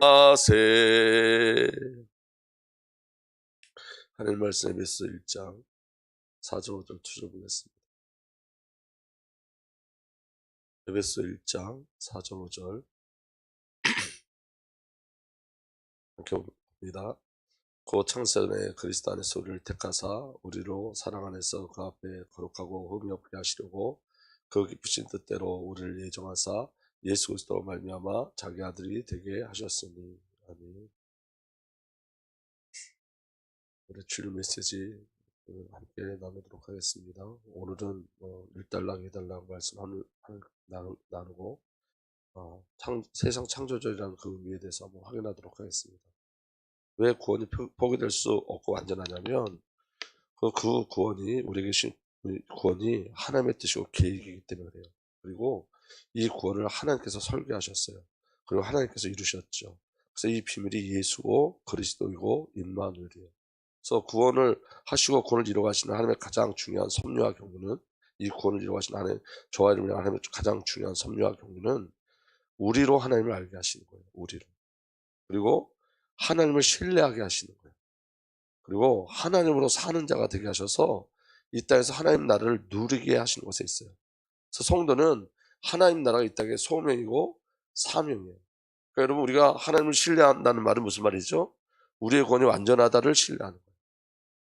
아세 하나님 말씀 에베소 1장 4절 5절 투셔보겠습니다. 에베소 1장 4절 5절 이렇게 봅니다. 그 창세전에 그리스도 안에서 우리를 택하사 우리로 사랑 안에서 그 앞에 거룩하고 흠이 없게 하시려고 그 기쁘신 뜻대로 우리를 예정하사 예수 그리스도로 말미암아 자기 아들이 되게 하셨으니 아멘. 우리 주일 메시지 함께 나누도록 하겠습니다. 오늘은 어, 1달랑 2달랑 말씀 나누고 어, 창, 세상 창조절이라는 그 의미에 대해서 한번 확인하도록 하겠습니다. 왜 구원이 포기될 수 없고 완전하냐면 그, 그 구원이 우리에게 신, 구원이 하나님의 뜻이고 계획이기 때문에 그래요. 그리고 이 구원을 하나님께서 설계하셨어요. 그리고 하나님께서 이루셨죠. 그래서 이 비밀이 예수고 그리스도이고 인마누엘이에요. 그래서 구원을 하시고 구원을 이루어가시는 하나님의 가장 중요한 섭리와 경우는 이 구원을 이루어가시는 하나님 저와 이름의 하나님의 가장 중요한 섭리와 경우는 우리로 하나님을 알게 하시는 거예요. 우리로. 그리고 하나님을 신뢰하게 하시는 거예요. 그리고 하나님으로 사는 자가 되게 하셔서 이 땅에서 하나님 나라를 누리게 하시는 것에 있어요. 그래서 성도는 하나님 나라가 이 땅의 소명이고 사명이에요. 그러니까 여러분 우리가 하나님을 신뢰한다는 말은 무슨 말이죠? 우리의 권이 완전하다를 신뢰하는 거예요.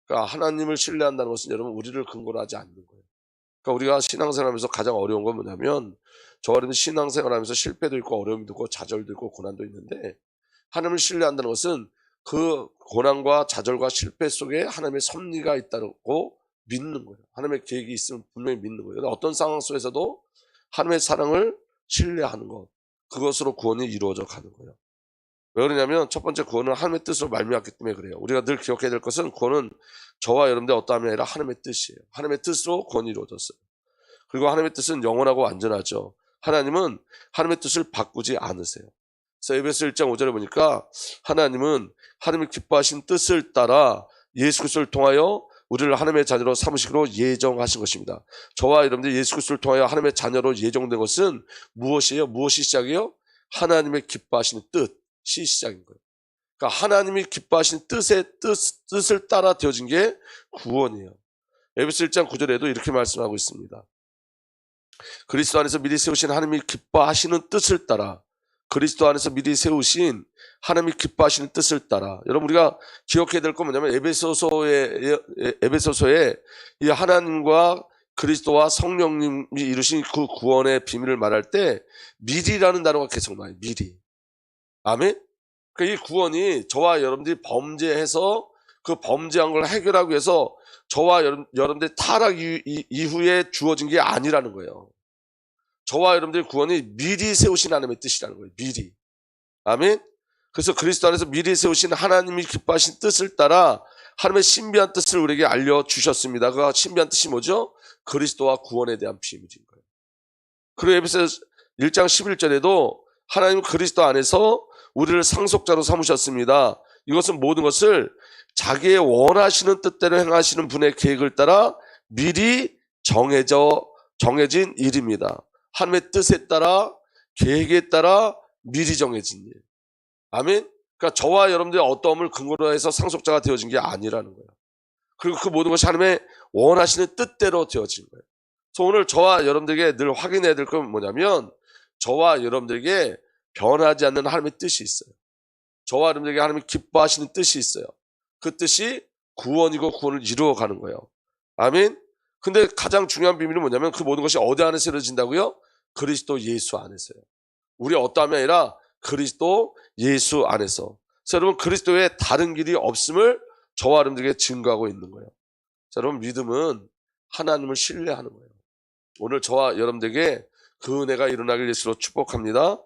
그러니까 하나님을 신뢰한다는 것은 여러분 우리를 근거로 하지 않는 거예요. 그러니까 우리가 신앙생활하면서 가장 어려운 건 뭐냐면 저어린 신앙생활하면서 실패도 있고 어려움도 있고 좌절도 있고 고난도 있는데 하나님을 신뢰한다는 것은 그 고난과 좌절과 실패 속에 하나님의 섭리가 있다고 믿는 거예요. 하나님의 계획이 있으면 분명히 믿는 거예요. 어떤 상황 속에서도 하나님의 사랑을 신뢰하는 것. 그것으로 구원이 이루어져 가는 거예요. 왜 그러냐면 첫 번째 구원은 하나님의 뜻으로 말미암기 때문에 그래요. 우리가 늘 기억해야 될 것은 구원은 저와 여러분들 어떠함이 아니라 하나님의 뜻이에요. 하나님의 뜻으로 구원이 이루어졌어요. 그리고 하나님의 뜻은 영원하고 안전하죠. 하나님은 하나님의 뜻을 바꾸지 않으세요. 그래서 에베소 1장 5절에 보니까 하나님은 하나님을 기뻐하신 뜻을 따라 예수 그리스도를 통하여 우리를 하나님의 자녀로 삼으시기로 예정하신 것입니다. 저와 여러분들 예수 그리스도를 통하여 하나님의 자녀로 예정된 것은 무엇이에요? 무엇이 시작이에요? 하나님의 기뻐하시는 뜻이 시작인 거예요. 그러니까 하나님이 기뻐하시는 뜻의 뜻, 뜻을 따라 되어진 게 구원이에요. 에베소 1장 9절에도 이렇게 말씀하고 있습니다. 그리스도 안에서 미리 세우신 하나님이 기뻐하시는 뜻을 따라 그리스도 안에서 미리 세우신 하나님이 기뻐하시는 뜻을 따라 여러분 우리가 기억해야 될 건 뭐냐면 에베소서의 에베소서에 이 하나님과 그리스도와 성령님이 이루신 그 구원의 비밀을 말할 때 미리라는 단어가 계속 나와요. 미리. 아멘. 그러니까 이 구원이 저와 여러분들이 범죄해서 그 범죄한 걸 해결하기 위해서 저와 여러분, 여러분들 타락 이후에 주어진 게 아니라는 거예요. 저와 여러분들의 구원이 미리 세우신 하나님의 뜻이라는 거예요. 미리. 아멘. 그래서 그리스도 안에서 미리 세우신 하나님이 기뻐하신 뜻을 따라 하나님의 신비한 뜻을 우리에게 알려주셨습니다. 그 신비한 뜻이 뭐죠? 그리스도와 구원에 대한 비밀인 거예요. 그리고 에베소 1장 11절에도 하나님 그리스도 안에서 우리를 상속자로 삼으셨습니다. 이것은 모든 것을 자기의 원하시는 뜻대로 행하시는 분의 계획을 따라 미리 정해져 정해진 일입니다. 하나님의 뜻에 따라 계획에 따라 미리 정해진 일. 아멘. 그러니까 저와 여러분들의 어떠함을 근거로 해서 상속자가 되어진 게 아니라는 거예요. 그리고 그 모든 것이 하나님의 원하시는 뜻대로 되어진 거예요. 그래서 오늘 저와 여러분들에게 늘 확인해야 될 건 뭐냐면 저와 여러분들에게 변하지 않는 하나님의 뜻이 있어요. 저와 여러분들에게 하나님이 기뻐하시는 뜻이 있어요. 그 뜻이 구원이고 구원을 이루어 가는 거예요. 아멘. 근데 가장 중요한 비밀은 뭐냐면 그 모든 것이 어디 안에서 이루어진다고요? 그리스도 예수 안에서요. 우리 어떠함이 아니라 그리스도 예수 안에서. 그래서 여러분 그리스도의 다른 길이 없음을 저와 여러분들에게 증거하고 있는 거예요. 자, 여러분 믿음은 하나님을 신뢰하는 거예요. 오늘 저와 여러분들에게 그 은혜가 일어나길 예수로 축복합니다.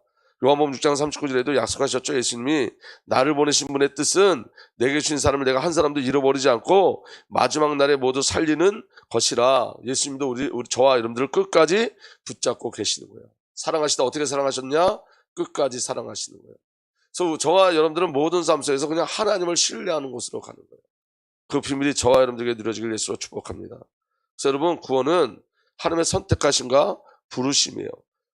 요한복음 6장 39절에도 약속하셨죠. 예수님이 나를 보내신 분의 뜻은 내게 주신 사람을 내가 한 사람도 잃어버리지 않고 마지막 날에 모두 살리는 것이라 예수님도 우리, 우리 저와 여러분들을 끝까지 붙잡고 계시는 거예요. 사랑하시다 어떻게 사랑하셨냐? 끝까지 사랑하시는 거예요. 그래서 저와 여러분들은 모든 삶 속에서 그냥 하나님을 신뢰하는 곳으로 가는 거예요. 그 비밀이 저와 여러분들에게 누려지길 예수로 축복합니다. 그래서 여러분 구원은 하나님의 선택하신가 부르심이에요.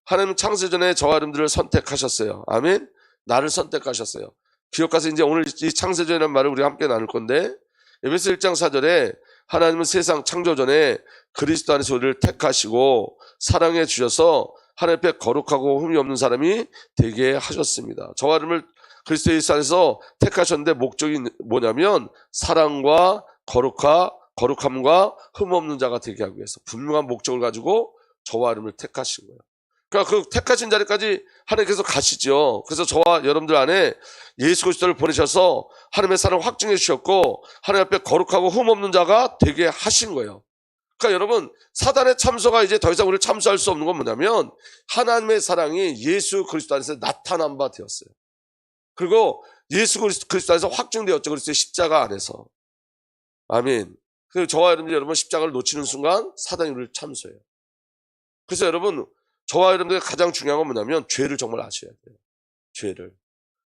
하나님은 창세전에 저와 여러분들을 선택하셨어요. 아멘. 나를 선택하셨어요. 기억가서 이제 오늘 이 창세전이라는 말을 우리가 함께 나눌 건데 에베소 1장 4절에 하나님은 세상 창조 전에 그리스도 안에서 우리를 택하시고 사랑해 주셔서 하나님 앞에 거룩하고 흠이 없는 사람이 되게 하셨습니다. 저와 여러분을 그리스도 예수 안에서 택하셨는데 목적이 뭐냐면 사랑과 거룩하, 거룩함과 흠 없는 자가 되게 하기 위해서 분명한 목적을 가지고 저와 여러분을 택하신 거예요. 그러니까 그 택하신 자리까지 하나님께서 가시죠. 그래서 저와 여러분들 안에 예수 그리스도를 보내셔서 하나님의 사랑을 확증해 주셨고 하나님 앞에 거룩하고 흠 없는 자가 되게 하신 거예요. 그러니까 여러분 사단의 참소가 이제 더 이상 우리를 참소할 수 없는 건 뭐냐면 하나님의 사랑이 예수 그리스도 안에서 나타난 바 되었어요. 그리고 예수 그리스도, 안에서 확증되었죠. 그리스도의 십자가 안에서. 아멘. 그래서 저와 여러분들 여러분 십자가를 놓치는 순간 사단이 우리를 참소해요. 그래서 여러분 저와 여러분들 가장 중요한 건 뭐냐면 죄를 정말 아셔야 돼요. 죄를.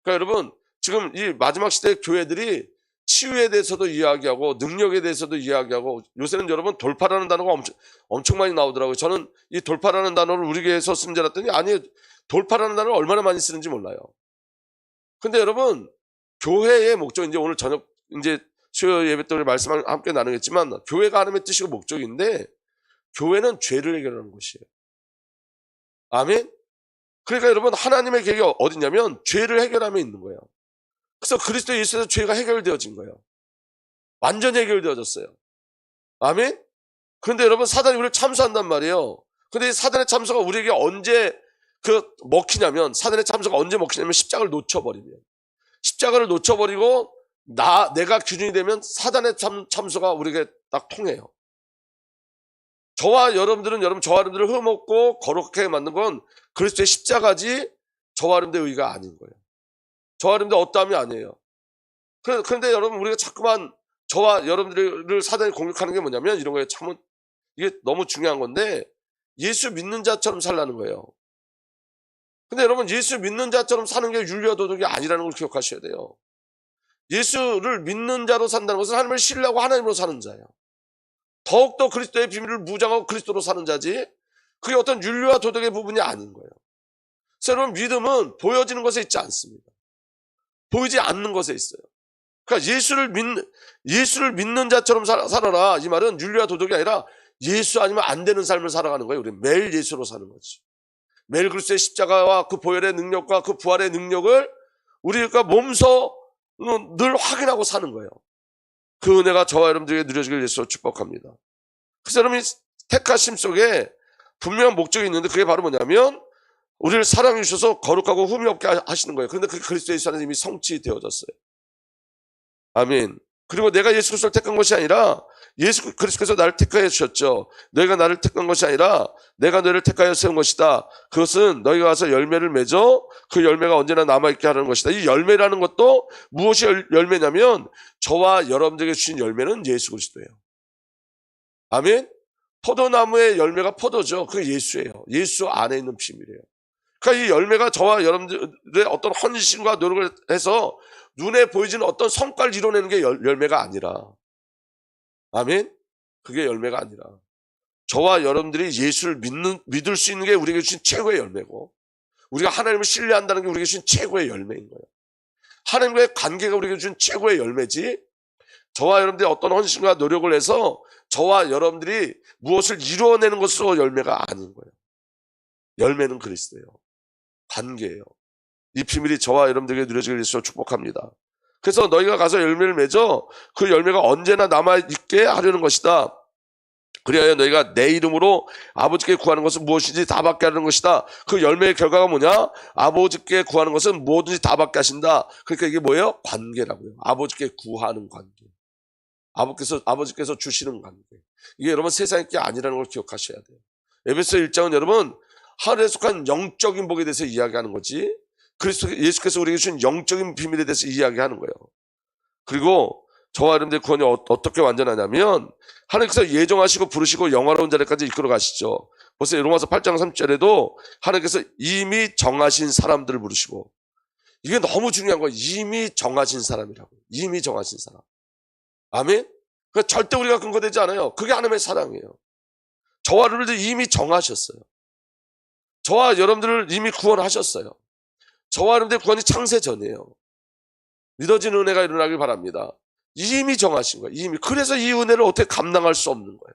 그러니까 여러분 지금 이 마지막 시대 교회들이 치유에 대해서도 이야기하고 능력에 대해서도 이야기하고 요새는 여러분 돌파라는 단어가 엄청, 엄청 많이 나오더라고요. 저는 이 돌파라는 단어를 우리 교회에서 쓰는 줄 알았더니 아니 돌파라는 단어를 얼마나 많이 쓰는지 몰라요. 근데 여러분 교회의 목적 이제 오늘 저녁 이제 수요 예배 때 우리 말씀 함께 나누겠지만 교회가 하나님의 뜻이고 목적인데 교회는 죄를 해결하는 곳이에요. 아멘. 그러니까 여러분 하나님의 계획이 어디냐면 죄를 해결함에 있는 거예요. 그래서 그리스도 예수에서 죄가 해결되어진 거예요. 완전히 해결되어졌어요. 아멘. 그런데 여러분 사단이 우리를 참수한단 말이에요. 이 사단의 참수가 우리에게 언제 그 먹히냐면 사단의 참수가 언제 먹히냐면 십자가를 놓쳐버리면 십자가를 놓쳐버리고 나 내가 기준이 되면 사단의 참, 참수가 우리에게 딱 통해요. 저와 여러분들은 여러분 저와 여러분들을 흠없고 거룩하게 만든 건 그리스도의 십자가지 저와 여러분들의 의가 아닌 거예요. 저와 여러분들 어떠함이 아니에요. 그래- 그런데 여러분 우리가 자꾸만 저와 여러분들을 사단이 공격하는 게 뭐냐면 이런 거예요. 참은 이게 너무 중요한 건데 예수 믿는 자처럼 살라는 거예요. 근데 여러분 예수 믿는 자처럼 사는 게 윤리와 도덕이 아니라는 걸 기억하셔야 돼요. 예수를 믿는 자로 산다는 것은 하나님을 신뢰하고 하나님으로 사는 자예요. 더욱더 그리스도의 비밀을 무장하고 그리스도로 사는 자지 그게 어떤 윤리와 도덕의 부분이 아닌 거예요. 여러분 믿음은 보여지는 것에 있지 않습니다. 보이지 않는 것에 있어요. 그러니까 예수를 믿는 예수를 믿는 자처럼 살- 살아라. 이 말은 윤리와 도덕이 아니라 예수 아니면 안 되는 삶을 살아가는 거예요. 우리 매일 예수로 사는 거지. 매일 그리스도의 십자가와 그 보혈의 능력과 그 부활의 능력을 우리가 몸소 늘 확인하고 사는 거예요. 그 은혜가 저와 여러분들에게 누려지길 예수로 축복합니다. 그래서 여러분이 택하심 속에 분명한 목적이 있는데 그게 바로 뭐냐면 우리를 사랑해 주셔서 거룩하고 흠이 없게 하시는 거예요. 그런데 그게 그리스도 예수 안에 이미 성취되어졌어요. 아멘. 그리고 내가 예수 그리스도를 택한 것이 아니라 예수 그리스도께서 나를 택하여 주셨죠. 너희가 나를 택한 것이 아니라 내가 너희를 택하여 세운 것이다. 그것은 너희가 가서 열매를 맺어 그 열매가 언제나 남아있게 하는 것이다. 이 열매라는 것도 무엇이 열- 열매냐면 저와 여러분들에게 주신 열매는 예수 그리스도예요. 아멘. 포도나무의 열매가 포도죠. 그게 예수예요. 예수 안에 있는 비밀이에요. 그러니까 이 열매가 저와 여러분들의 어떤 헌신과 노력을 해서 눈에 보이지는 어떤 성과를 이뤄내는 게 열, 열매가 아니라 아멘. 그게 열매가 아니라 저와 여러분들이 예수를 믿는 믿을 수 있는 게 우리에게 주신 최고의 열매고 우리가 하나님을 신뢰한다는 게 우리에게 주신 최고의 열매인 거예요. 하나님과의 관계가 우리에게 주신 최고의 열매지 저와 여러분들이 어떤 헌신과 노력을 해서 저와 여러분들이 무엇을 이루어내는 것으로 열매가 아닌 거예요. 열매는 그리스도예요. 관계예요. 이 비밀이 저와 여러분들에게 누려지길 위해서 축복합니다. 그래서 너희가 가서 열매를 맺어 그 열매가 언제나 남아있게 하려는 것이다. 그리하여 너희가 내 이름으로 아버지께 구하는 것은 무엇인지 다 받게 하는 것이다. 그 열매의 결과가 뭐냐? 아버지께 구하는 것은 뭐든지 다 받게 하신다. 그러니까 이게 뭐예요? 관계라고요. 아버지께 구하는 관계. 아버지께서, 아버지께서 주시는 관계. 이게 여러분 세상의 게 아니라는 걸 기억하셔야 돼요. 에베소 1장은 여러분 하늘에 속한 영적인 복에 대해서 이야기하는 거지. 그리스도 예수께서 우리에게 주신 영적인 비밀에 대해서 이야기하는 거예요. 그리고 저와 여러분들의 구원이 어, 어떻게 완전하냐면 하나님께서 예정하시고 부르시고 영화로운 자리까지 이끌어 가시죠. 벌써 로마서 8장 3절에도 하나님께서 이미 정하신 사람들을 부르시고 이게 너무 중요한 거예요. 이미 정하신 사람이라고. 이미 정하신 사람. 아멘? 그 절대 우리가 근거되지 않아요. 그게 하나님의 사랑이에요. 저와 여러분들 이미 정하셨어요. 저와 여러분들을 이미 구원하셨어요. 저와 여러분들의 구원이 창세 전이에요. 믿어지는 은혜가 일어나길 바랍니다. 이미 정하신 거예요. 이미. 그래서 이 은혜를 어떻게 감당할 수 없는 거예요.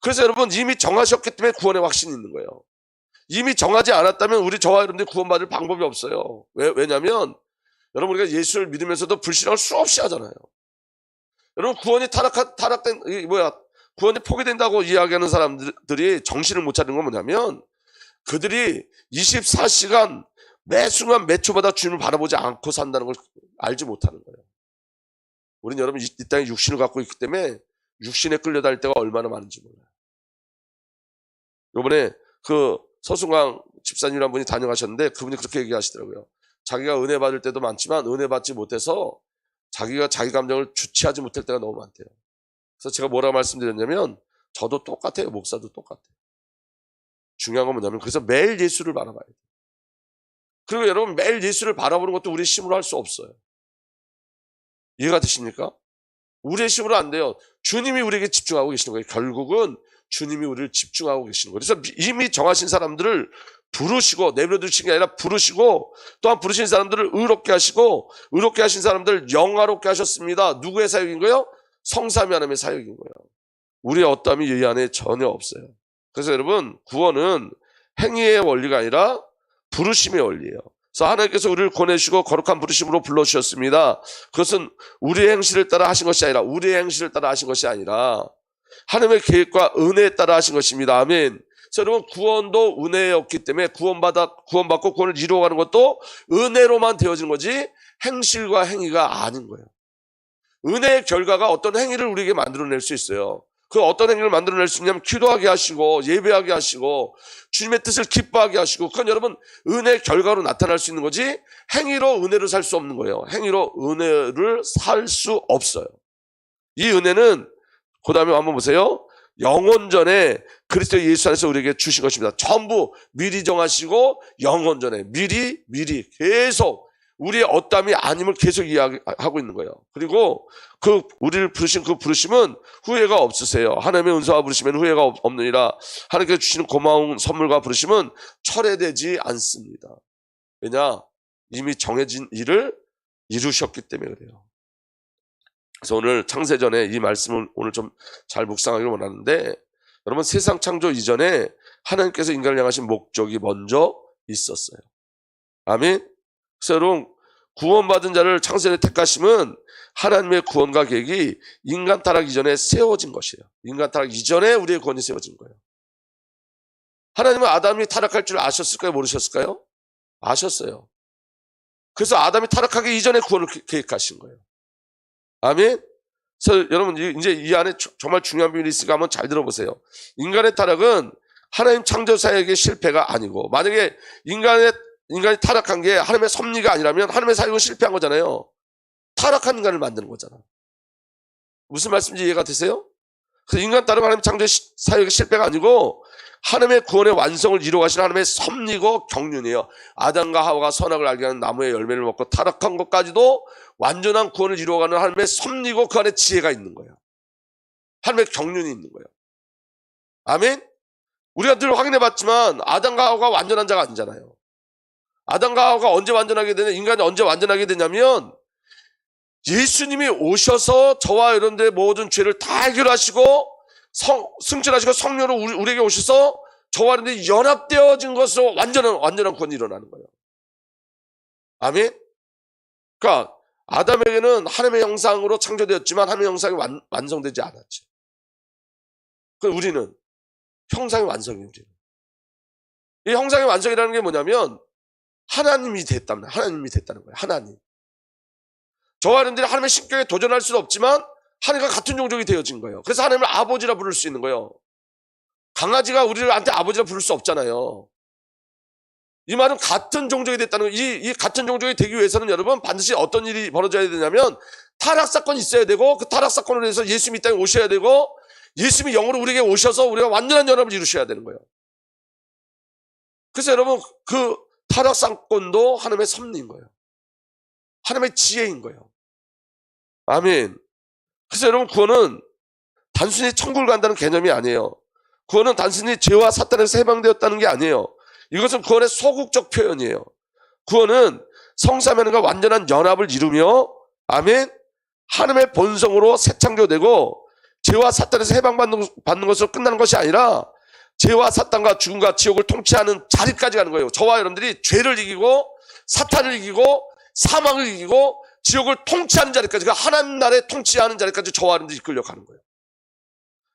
그래서 여러분 이미 정하셨기 때문에 구원의 확신이 있는 거예요. 이미 정하지 않았다면 우리 저와 여러분들이 구원받을 방법이 없어요. 왜, 왜냐면 여러분 우리가 예수를 믿으면서도 불신앙을 수없이 하잖아요. 여러분 구원이 타락 타락된 이 뭐야 구원이 포기된다고 이야기하는 사람들이 정신을 못 차리는 건 뭐냐면 그들이 24시간 매 순간 매 초마다 주님을 바라보지 않고 산다는 걸 알지 못하는 거예요. 우리는 여러분 이, 이 땅에 육신을 갖고 있기 때문에 육신에 끌려다닐 때가 얼마나 많은지 몰라요. 요번에 그 서순광 집사님이란 분이 다녀가셨는데 그분이 그렇게 얘기하시더라고요. 자기가 은혜 받을 때도 많지만 은혜 받지 못해서 자기가 자기 감정을 주체하지 못할 때가 너무 많대요. 그래서 제가 뭐라 말씀드렸냐면 저도 똑같아요. 목사도 똑같아요. 중요한 건 뭐냐면 그래서 매일 예수를 바라봐야 돼요. 그리고 여러분 매일 예수를 바라보는 것도 우리 힘으로 할 수 없어요. 이해가 되십니까? 우리의 힘으로 안 돼요. 주님이 우리에게 집중하고 계시는 거예요. 결국은 주님이 우리를 집중하고 계시는 거예요. 그래서 이미 정하신 사람들을 부르시고 내버려 두신 게 아니라 부르시고 또한 부르신 사람들을 의롭게 하시고 의롭게 하신 사람들을 영화롭게 하셨습니다. 누구의 사역인 거예요? 성삼위 하나님의 사역인 거예요. 우리의 어떠함이 이 안에 전혀 없어요. 그래서 여러분 구원은 행위의 원리가 아니라 부르심의 원리예요. 그래서 하나님께서 우리를 보내시고 거룩한 부르심으로 불러주셨습니다. 그것은 우리의 행실을 따라 하신 것이 아니라 우리의 행실을 따라 하신 것이 아니라 하나님의 계획과 은혜에 따라 하신 것입니다. 아멘. 여러분 구원도 은혜였기 때문에 구원받아 구원받고 구원을 이루어가는 것도 은혜로만 되어지는 거지 행실과 행위가 아닌 거예요. 은혜의 결과가 어떤 행위를 우리에게 만들어낼 수 있어요. 그 어떤 행위를 만들어낼 수 있냐면 기도하게 하시고 예배하게 하시고 주님의 뜻을 기뻐하게 하시고 그건 여러분 은혜의 결과로 나타날 수 있는 거지 행위로 은혜를 살 수 없는 거예요. 행위로 은혜를 살 수 없어요. 이 은혜는 그 다음에 한번 보세요. 영원전에 그리스도 예수 안에서 우리에게 주신 것입니다. 전부 미리 정하시고 영원전에 미리 미리 계속 우리의 어담이 아님을 계속 이야기하고 있는 거예요. 그리고 그 우리를 부르신 그 부르심은 후회가 없으세요. 하나님의 은사와 부르시면 후회가 없- 없느니라. 하나님께 주시는 고마운 선물과 부르심은 철회되지 않습니다. 왜냐? 이미 정해진 일을 이루셨기 때문에 그래요. 그래서 오늘 창세전에 이 말씀을 오늘 좀 잘 묵상하기를 원하는데 여러분 세상 창조 이전에 하나님께서 인간을 향하신 목적이 먼저 있었어요. 아멘. 여러분 구원받은 자를 창세에 택하심은 하나님의 구원과 계획이 인간 타락 이전에 세워진 것이에요. 인간 타락 이전에 우리의 구원이 세워진 거예요. 하나님은 아담이 타락할 줄 아셨을까요? 모르셨을까요? 아셨어요. 그래서 아담이 타락하기 이전에 구원을 계- 계획하신 거예요. 아멘. 그래서 여러분 이- 이제 이 안에 조- 정말 중요한 비밀이 있으니까 한번 잘 들어보세요. 인간의 타락은 하나님 창조 사역의 실패가 아니고 만약에 인간의 인간이 타락한 게 하나님의 섭리가 아니라면 하나님의 사역은 실패한 거잖아요. 타락한 인간을 만드는 거잖아. 무슨 말씀인지 이해가 되세요? 그래서 인간 따르면 하나님 창조 사역의 실패가 아니고 하나님의 구원의 완성을 이루어가신 하나님의 섭리고 경륜이에요. 아담과 하와가 선악을 알게 하는 나무의 열매를 먹고 타락한 것까지도 완전한 구원을 이루어가는 하나님의 섭리고 그 안에 지혜가 있는 거예요. 하나님의 경륜이 있는 거예요. 아멘? 우리가 늘 확인해 봤지만 아담과 하와가 완전한 자가 아니잖아요. 아담과 하와가 언제 완전하게 되냐, 인간이 언제 완전하게 되냐면 예수님이 오셔서 저와 여러분들의 모든 죄를 다 해결하시고 성, 승천하시고 성령으로 우리, 우리에게 오셔서 저와 여러분들이 연합되어진 것으로 완전한, 완전한 구원이 일어나는 거예요. 아멘? 그러니까 아담에게는 하나님의 형상으로 창조되었지만 하나님의 형상이 완, 완성되지 않았죠. 그 우리는 형상의 완성이에요. 우리는. 이 형상의 완성이라는 게 뭐냐면 하나님이 됐다는 하나님이 됐다는 거예요. 하나님. 저와 여러분들이 하나님의 신격에 도전할 수는 없지만 하나님과 같은 종족이 되어진 거예요. 그래서 하나님을 아버지라 부를 수 있는 거예요. 강아지가 우리한테 아버지라 부를 수 없잖아요. 이 말은 같은 종족이 됐다는 거예요. 이, 이 같은 종족이 되기 위해서는 여러분 반드시 어떤 일이 벌어져야 되냐면 타락 사건이 있어야 되고 그 타락 사건으로 해서 예수님이 이 땅에 오셔야 되고 예수님이 영으로 우리에게 오셔서 우리가 완전한 연합을 이루셔야 되는 거예요. 그래서 여러분 그 타락 사건도 하나님의 섭리인 거예요. 하나님의 지혜인 거예요. 아멘. 그래서 여러분 구원은 단순히 천국을 간다는 개념이 아니에요. 구원은 단순히 죄와 사탄에서 해방되었다는 게 아니에요. 이것은 구원의 소극적 표현이에요. 구원은 성사면과 완전한 연합을 이루며 아멘 하나님의 본성으로 새 창조되고 죄와 사탄에서 해방받는 받는 것으로 끝나는 것이 아니라 죄와 사탄과 죽음과 지옥을 통치하는 자리까지 가는 거예요. 저와 여러분들이 죄를 이기고 사탄을 이기고 사망을 이기고 지옥을 통치하는 자리까지 그 하나님 나라에 통치하는 자리까지 저와 여러분들이 이끌려 가는 거예요.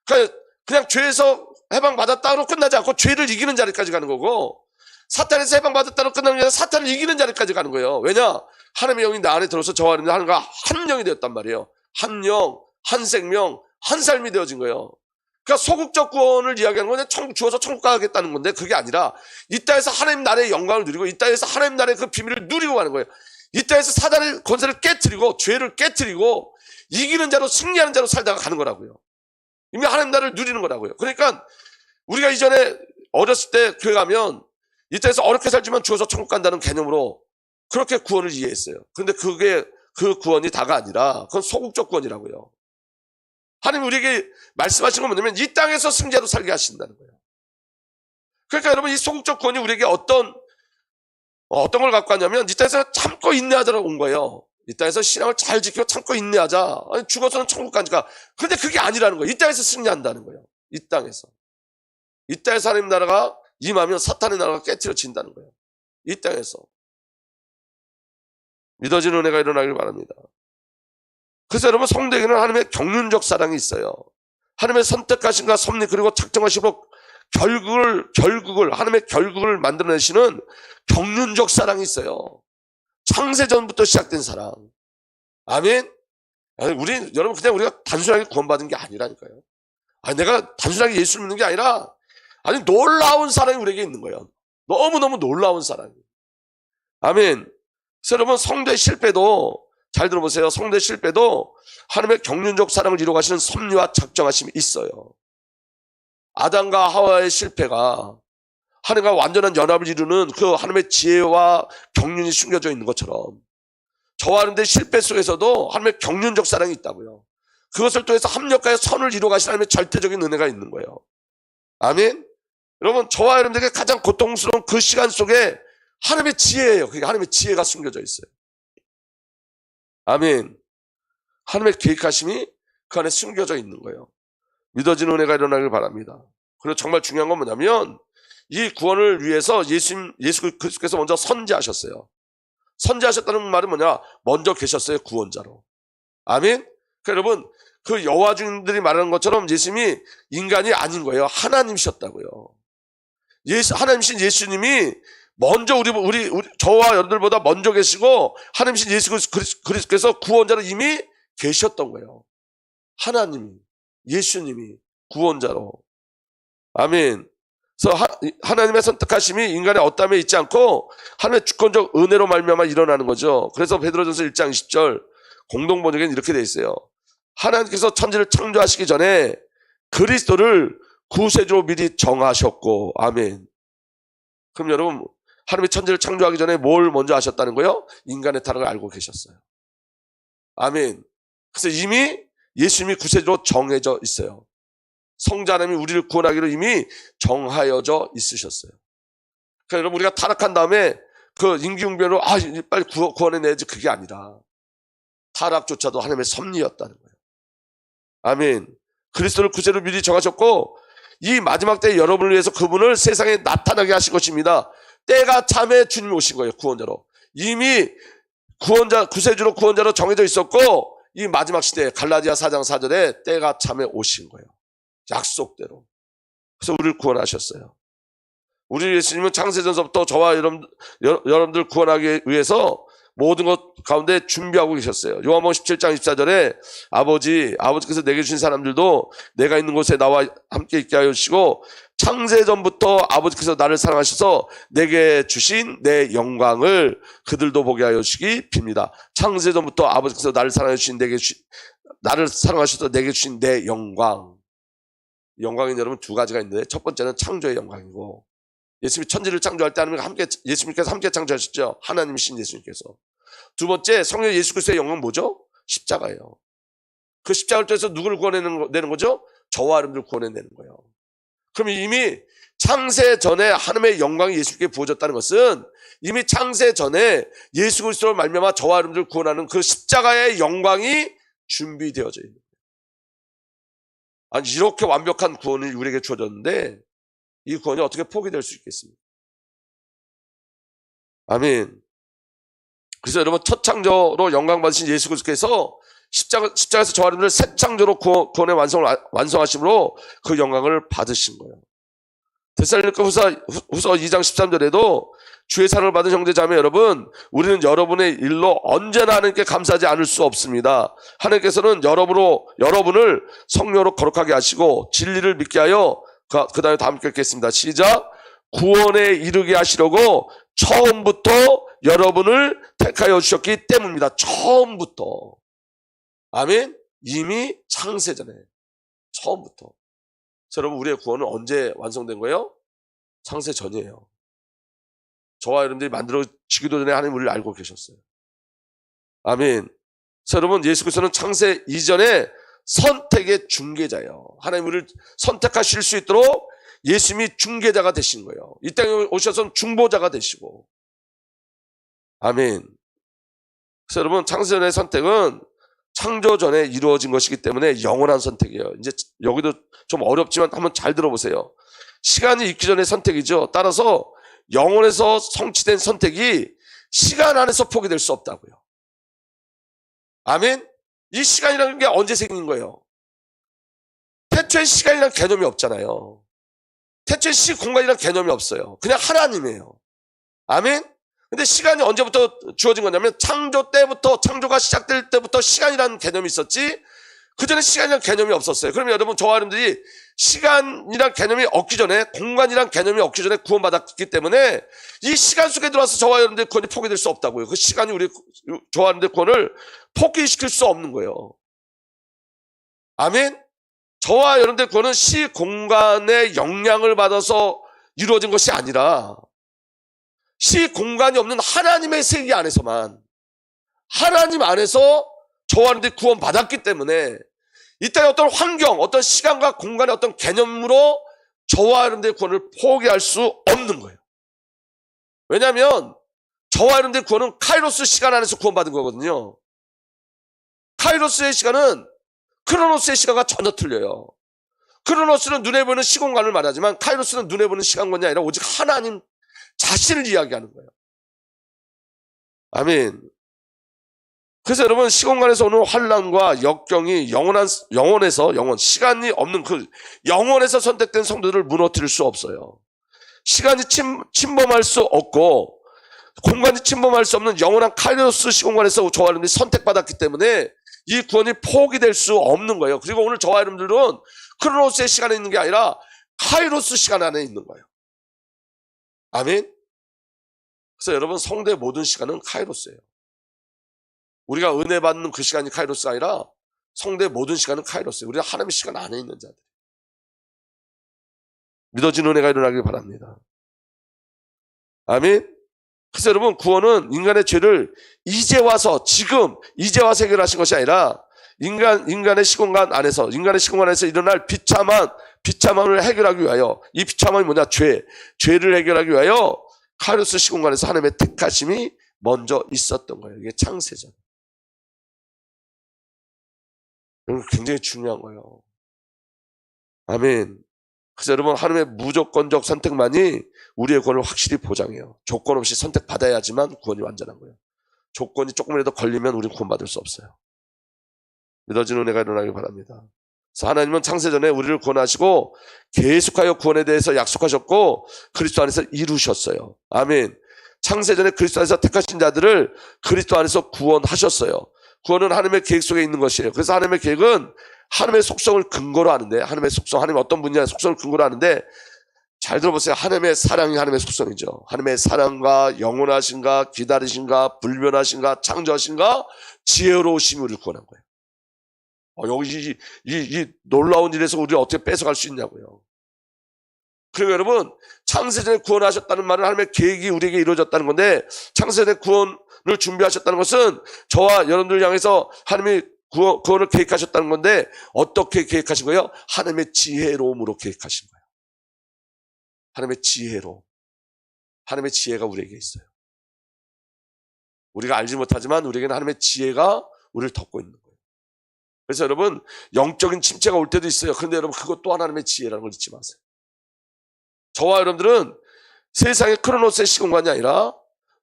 그러니까 그냥 죄에서 해방받았다로 끝나지 않고 죄를 이기는 자리까지 가는 거고 사탄에서 해방받았다로 끝나는 게 사탄을 이기는 자리까지 가는 거예요. 왜냐? 하나님의 영이 나 안에 들어서 저와 여러분들 하나님과 한 영이 되었단 말이에요. 한 영, 한 생명, 한 삶이 되어진 거예요. 그러니까 소극적 구원을 이야기하는 건데 천국 주어서 천국 가겠다는 건데 그게 아니라 이 땅에서 하나님 나라의 영광을 누리고 이 땅에서 하나님 나라의 그 비밀을 누리고 가는 거예요. 이 땅에서 사단의 권세를 깨뜨리고 죄를 깨뜨리고 이기는 자로 승리하는 자로 살다가 가는 거라고요. 이미 하나님 나라를 누리는 거라고요. 그러니까 우리가 이전에 어렸을 때 교회 가면 이 땅에서 어렵게 살지만 죽어서 천국 간다는 개념으로 그렇게 구원을 이해했어요. 근데 그게 그 구원이 다가 아니라 그건 소극적 구원이라고요. 하나님 우리에게 말씀하신 건 뭐냐면 이 땅에서 승자로 살게 하신다는 거예요. 그러니까 여러분 이 소극적 구원이 우리에게 어떤 어, 어떤 걸 갖고 왔냐면 이 땅에서 참고 인내하자라고 온 거예요. 이 땅에서 신앙을 잘 지키고 참고 인내하자. 아니, 죽어서는 천국 가니까. 근데 그게 아니라는 거예요. 이 땅에서 승리한다는 거예요. 이 땅에서. 이 땅에서 하나님 나라가 임하면 사탄의 나라가 깨트려진다는 거예요. 이 땅에서. 믿어지는 은혜가 일어나길 바랍니다. 그래서 여러분 성도에게는 하나님의 경륜적 사랑이 있어요. 하나님의 선택하신과 섭리 그리고 작정하시고 결국을 결국을 하나님의 결국을 만들어내시는 경륜적 사랑이 있어요. 창세전부터 시작된 사랑. 아멘. 아니, 우리 여러분 그냥 우리가 단순하게 구원받은 게 아니라니까요. 아니 내가 단순하게 예수 믿는 게 아니라 아니 놀라운 사랑이 우리에게 있는 거예요. 너무 너무 놀라운 사랑이. 아멘. 그래서 여러분 성도의 실패도 잘 들어보세요. 성도의 실패도 하나님의 경륜적 사랑을 이루어 가시는 섭리와 작정하심이 있어요. 아담과 하와의 실패가 하나님과 완전한 연합을 이루는 그 하나님의 지혜와 경륜이 숨겨져 있는 것처럼 저와 하나님의 실패 속에서도 하나님의 경륜적 사랑이 있다고요. 그것을 통해서 합력하여 선을 이루어 가시는 하나님의 절대적인 은혜가 있는 거예요. 아멘. 여러분 저와 여러분들에게 가장 고통스러운 그 시간 속에 하나님의 지혜예요. 그게 하나님의 지혜가 숨겨져 있어요. 아멘. 하나님의 계획하심이 그 안에 숨겨져 있는 거예요. 믿어지는 은혜가 일어나길 바랍니다. 그리고 정말 중요한 건 뭐냐면 이 구원을 위해서 예수, 예수 그리스도께서 먼저 선제하셨어요. 선제하셨다는 말은 뭐냐? 먼저 계셨어요. 구원자로. 아멘? 그러니까 여러분, 그 여호와 주님들이 말하는 것처럼 예수님이 인간이 아닌 거예요. 하나님이셨다고요. 예수, 하나님이신 예수님이 먼저 우리, 우리, 우리 저와 여러분들보다 먼저 계시고 하나님이신 예수 그리스- 그리스도께서 구원자로 이미 계셨던 거예요. 하나님이, 예수님이 구원자로. 아멘. 그래서 하, 나님의 선택하심이 인간의 어담에 있지 않고 하나님의 주권적 은혜로 말미암아 일어나는 거죠. 그래서 베드로전서 1장 20절 공동 번역에는 이렇게 돼 있어요. 하나님께서 천지를 창조하시기 전에 그리스도를 구세주로 미리 정하셨고 아멘. 그럼 여러분 하나님이 천지를 창조하기 전에 뭘 먼저 하셨다는 거요? 인간의 타락을 알고 계셨어요. 아멘. 그래서 이미 예수님이 구세주로 정해져 있어요. 성자 하나님이 우리를 구원하기로 이미 정하여져 있으셨어요. 그러니까 여러분 우리가 타락한 다음에 그 임기응변으로 아 빨리 구, 구원해내야지 그게 아니라 타락조차도 하나님의 섭리였다는 거예요. 아멘. 그리스도를 구세로 미리 정하셨고 이 마지막 때 여러분을 위해서 그분을 세상에 나타나게 하실 것입니다. 때가 참에 주님이 오신 거예요. 구원자로. 이미 구원자 구세주로 구원자로 정해져 있었고 이 마지막 시대에 갈라디아 4장 4절에 때가 참에 오신 거예요. 약속대로. 그래서 우리를 구원하셨어요. 우리 예수님은 창세전서부터 저와 여러분, 여, 여러분들 구원하기 위해서 모든 것 가운데 준비하고 계셨어요. 요한복음 17장 24절에 아버지, 아버지께서 내게 주신 사람들도 내가 있는 곳에 나와 함께 있게 하여 주시고 창세전부터 아버지께서 나를 사랑하셔서 내게 주신 내 영광을 그들도 보게 하여 주시기 빕니다. 창세전부터 아버지께서 나를 사랑해 주신 내게 주, 나를 사랑하셔서 내게 주신 내 영광. 영광은 여러분 두 가지가 있는데 첫 번째는 창조의 영광이고 예수님이 천지를 창조할 때 하나님 함께 예수님께서 함께 창조하셨죠. 하나님이신 예수님께서. 두 번째 성령 예수 그리스도의 영광은 뭐죠? 십자가예요. 그 십자가를 통해서 누구를 구원해내는 거죠? 저와 여러분들 구원해내는 거예요. 그럼 이미 창세 전에 하나님의 영광이 예수께 부어졌다는 것은 이미 창세 전에 예수 그리스도로 말미암아 저와 여러분들 구원하는 그 십자가의 영광이 준비되어져 있는 거예요. 아니 이렇게 완벽한 구원이 우리에게 주어졌는데 이 구원이 어떻게 포기될 수 있겠습니까? 아멘. 그래서 여러분 첫 창조로 영광 받으신 예수 그리스도께서 십자가, 십자가에서 저와 여러분들 새 창조로 구원- 구원의 완성을 아- 완성하심으로 그 영광을 받으신 거예요. 데살로니가 후서, 후서 2장 13절에도 주의 사랑을 받은 형제 자매 여러분, 우리는 여러분의 일로 언제나 하나님께 감사하지 않을 수 없습니다. 하나님께서는 여러분으로, 여러분을 성령으로 거룩하게 하시고 진리를 믿게 하여 그, 그 다음에 다 함께 읽겠습니다. 시작. 구원에 이르게 하시려고 처음부터 여러분을 택하여 주셨기 때문입니다. 처음부터. 아멘? 이미 창세전에. 처음부터. 여러분, 우리의 구원은 언제 완성된 거예요? 창세 전이에요. 저와 여러분들이 만들어지기도 전에 하나님 우리를 알고 계셨어요. 아멘. 여러분, 예수 그리스도는 창세 이전에 선택의 중개자예요. 하나님 우리를 선택하실 수 있도록 예수님이 중개자가 되신 거예요. 이 땅에 오셔서 중보자가 되시고. 아멘. 여러분, 창세전의 선택은 창조 전에 이루어진 것이기 때문에 영원한 선택이에요. 이제 여기도 좀 어렵지만 한번 잘 들어보세요. 시간이 있기 전에 선택이죠. 따라서 영원에서 성취된 선택이 시간 안에서 포기될 수 없다고요. 아멘? 이 시간이라는 게 언제 생긴 거예요? 태초에 시간이라는 개념이 없잖아요. 태초에 시 공간이라는 개념이 없어요. 그냥 하나님이에요. 아멘? 근데 시간이 언제부터 주어진 거냐면 창조 때부터 창조가 시작될 때부터 시간이라는 개념이 있었지 그 전에 시간이라는 개념이 없었어요. 그러면 여러분 저와 여러분들이 시간이란 개념이 없기 전에 공간이란 개념이 없기 전에 구원받았기 때문에 이 시간 속에 들어와서 저와 여러분들 구원이 포기될 수 없다고요. 그 시간이 우리 저와 여러분들 구원을 포기시킬 수 없는 거예요. 아멘. 저와 여러분들 구원은 시 공간의 영향을 받아서 이루어진 것이 아니라 시 공간이 없는 하나님의 세계 안에서만 하나님 안에서 저와 여러분들이 구원 받았기 때문에 이 땅의 어떤 환경, 어떤 시간과 공간의 어떤 개념으로 저와 여러분들의 구원을 포기할 수 없는 거예요. 왜냐하면 저와 여러분들의 구원은 카이로스 시간 안에서 구원받은 거거든요. 카이로스의 시간은 크로노스의 시간과 전혀 틀려요. 크로노스는 눈에 보이는 시공간을 말하지만 카이로스는 눈에 보이는 시간관이 아니라 오직 하나님 자신을 이야기하는 거예요. 아멘. 그래서 여러분 시공간에서 오는 환란과 역경이 영원한 영원에서 영원 시간이 없는 그 영원에서 선택된 성도들을 무너뜨릴 수 없어요. 시간이 침, 침범할 수 없고 공간이 침범할 수 없는 영원한 카이로스 시공간에서 저와 여러분들이 선택받았기 때문에 이 구원이 포기될 수 없는 거예요. 그리고 오늘 저와 여러분들은 크로노스의 시간에 있는 게 아니라 카이로스 시간 안에 있는 거예요. 아멘. 그래서 여러분 성대의 모든 시간은 카이로스예요. 우리가 은혜 받는 그 시간이 카이로스가 아니라 성대의 모든 시간은 카이로스예요. 우리가 하나님의 시간 안에 있는 자들. 믿어지는 은혜가 일어나길 바랍니다. 아멘. 그래서 여러분 구원은 인간의 죄를 이제 와서 지금 이제 와서 해결하신 것이 아니라 인간 인간의 시공간 안에서 인간의 시공간 안에서 일어날 비참한 비참함을 해결하기 위하여 이 비참함이 뭐냐 죄 죄를 해결하기 위하여 카이로스 시공간에서 하나님의 택하심이 먼저 있었던 거예요. 이게 창세전. 이건 굉장히 중요한 거예요. 아멘. 그래서 여러분 하나님의 무조건적 선택만이 우리의 구원을 확실히 보장해요. 조건 없이 선택받아야지만 구원이 완전한 거예요. 조건이 조금이라도 걸리면 우리는 구원받을 수 없어요. 믿어지는 은혜가 일어나길 바랍니다. 하나님은 창세전에 우리를 구원하시고 계속하여 구원에 대해서 약속하셨고 그리스도 안에서 이루셨어요. 아멘. 창세전에 그리스도 안에서 택하신 자들을 그리스도 안에서 구원하셨어요. 구원은 하나님의 계획 속에 있는 것이에요. 그래서 하나님의 계획은 하나님의 속성을 근거로 하는데 하나님의 속성, 하나님 어떤 분야의 속성을 근거로 하는데 잘 들어보세요. 하나님의 사랑이 하나님의 속성이죠. 하나님의 사랑과 영원하신가, 기다리신가, 불변하신가, 창조하신가, 지혜로우심이 우리를 구원한 거예요. 어, 여기 이, 이, 이 놀라운 일에서 우리를 어떻게 뺏어갈 수 있냐고요. 그리고 여러분, 창세전에 구원하셨다는 말은 하나님의 계획이 우리에게 이루어졌다는 건데, 창세전에 구원을 준비하셨다는 것은 저와 여러분들 향해서 하나님이 구원, 구원을 계획하셨다는 건데, 어떻게 계획하신 거예요? 하나님의 지혜로움으로 계획하신 거예요. 하나님의 지혜로 하나님의 지혜가 우리에게 있어요. 우리가 알지 못하지만 우리에게는 하나님의 지혜가 우리를 덮고 있는 거예요. 그래서 여러분 영적인 침체가 올 때도 있어요. 그런데 여러분 그것 또 하나님의 지혜라는 걸 잊지 마세요. 저와 여러분들은 세상의 크로노스의 시공간이 아니라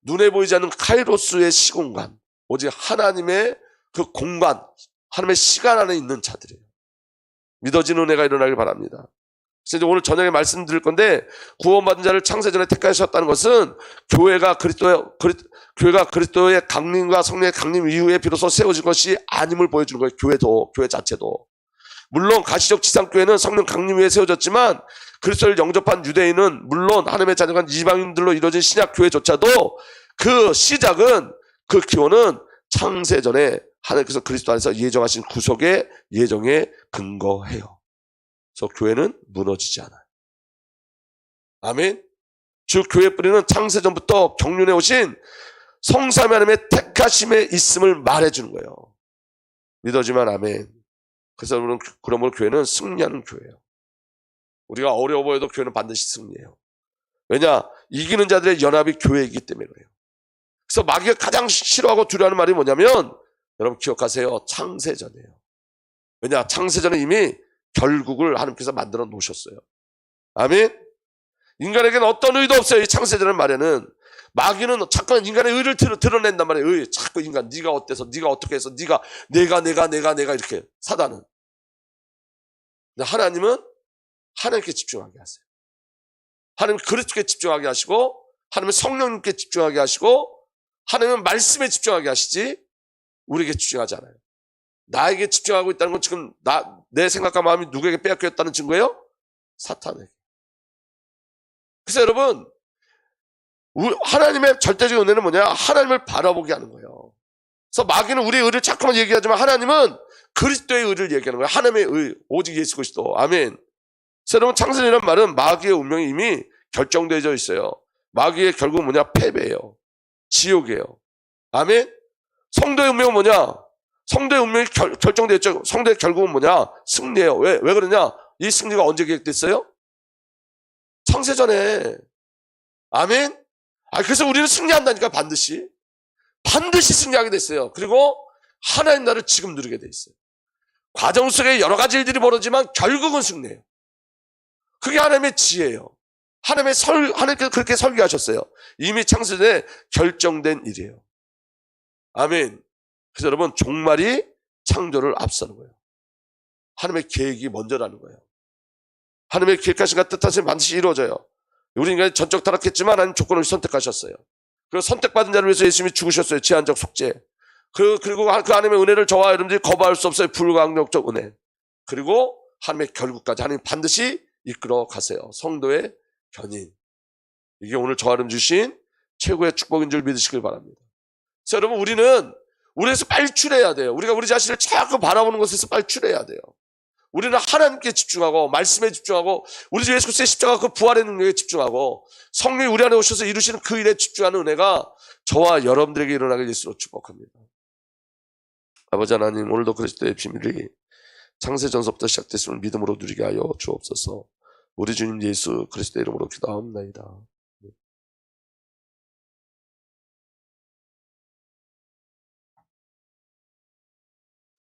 눈에 보이지 않는 카이로스의 시공간, 오직 하나님의 그 공간, 하나님의 시간 안에 있는 자들이에요. 믿어지는 은혜가 일어나길 바랍니다. 그래서 오늘 저녁에 말씀드릴 건데 구원받은 자를 창세전에 택하셨다는 것은 교회가 그리스도의 그리, 교회가 그리스도의 강림과 성령의 강림 이후에 비로소 세워진 것이 아님을 보여주는 거예요. 교회도 교회 자체도 물론 가시적 지상교회는 성령 강림 위에 세워졌지만 그리스도를 영접한 유대인은 물론 하나님의 자녀가 이방인들로 이루어진 신약 교회조차도 그 시작은 그 기원은 창세전에 하나님께서 그리스도 안에서 예정하신 구속의 예정에 근거해요. 그래서 교회는 무너지지 않아요. 아멘. 즉 교회 뿌리는 창세 전부터 경륜해 오신 성삼위 하나님의 택하심에 있음을 말해주는 거예요. 믿어지만 아멘. 그래서 여러분 그러므로 교회는 승리하는 교회예요. 우리가 어려워 보여도 교회는 반드시 승리해요. 왜냐? 이기는 자들의 연합이 교회이기 때문에 그래요. 그래서 마귀가 가장 싫어하고 두려워하는 말이 뭐냐면 여러분 기억하세요. 창세전이에요. 왜냐? 창세전은 이미 결국을 하나님께서 만들어 놓으셨어요. 아멘. 인간에게는 어떤 의도 없어요. 이 창세전의 말에는 마귀는 자꾸 인간의 의를 드러, 드러 낸단 말이에요. 의. 자꾸 인간 네가 어때서 네가 어떻게 해서 네가 내가 내가 내가 내가 이렇게 사단은. 근데 하나님은 하나님께 집중하게 하세요. 하나님 그리스도께 집중하게 하시고 하나님은 성령님께 집중하게 하시고 하나님은 말씀에 집중하게 하시지 우리에게 집중하지 않아요. 나에게 집중하고 있다는 건 지금 나, 내 생각과 마음이 누구에게 빼앗겼다는 증거예요? 사탄에게. 그래서 여러분, 우- 하나님의 절대적인 은혜는 뭐냐? 하나님을 바라보게 하는 거예요. 그래서 마귀는 우리의 의를 자꾸만 얘기하지만 하나님은 그리스도의 의를 얘기하는 거예요. 하나님의 의, 오직 예수 그리스도. 아멘. 여러분, 창세이라는 말은 마귀의 운명이 이미 결정되어 있어요. 마귀의 결국은 뭐냐? 패배예요. 지옥이에요. 아멘. 성도의 운명은 뭐냐? 성도의 운명이 결, 결정되어 있죠. 성도의 결국은 뭐냐? 승리예요. 왜, 왜 그러냐? 이 승리가 언제 계획됐어요? 창세전에. 아멘. 아, 그래서 우리는 승리한다니까, 반드시. 반드시 승리하게 됐어요. 그리고 하나님 나를 지금 누리게 돼 있어요. 과정 속에 여러 가지 일들이 벌어지만 결국은 승리해요. 그게 하나님의 지혜예요. 하나님의 설, 하나님께서 그렇게 설계하셨어요. 이미 창세전에 결정된 일이에요. 아멘. 그래서 여러분, 종말이 창조를 앞서는 거예요. 하나님의 계획이 먼저라는 거예요. 하나님의 계획하신 것 뜻하신 반드시 이루어져요. 우리 인간이 전적 타락했지만 하나님 조건을 선택하셨어요. 그리고 선택받은 자를 위해서 예수님이 죽으셨어요. 제한적 속죄. 그, 그리고 그 하나님의 은혜를 저와 여러분들이 거부할 수 없어요. 불강력적 은혜. 그리고 하나님의 결국까지 하나님 반드시 이끌어 가세요. 성도의 견인. 이게 오늘 저와 여러분 주신 최고의 축복인 줄 믿으시길 바랍니다. 그래서 여러분 우리는 우리에서 빨출해야 돼요. 우리가 우리 자신을 자꾸 바라보는 것에서 빨출해야 돼요. 우리는 하나님께 집중하고 말씀에 집중하고 우리 주 예수 그리스도의 십자가 그 부활의 능력에 집중하고 성령이 우리 안에 오셔서 이루시는 그 일에 집중하는 은혜가 저와 여러분들에게 일어나길 예수로 축복합니다. 아버지 하나님 오늘도 그리스도의 비밀이 창세전서부터 시작됐음을 믿음으로 누리게 하여 주옵소서 우리 주님 예수 그리스도의 이름으로 기도하옵나이다.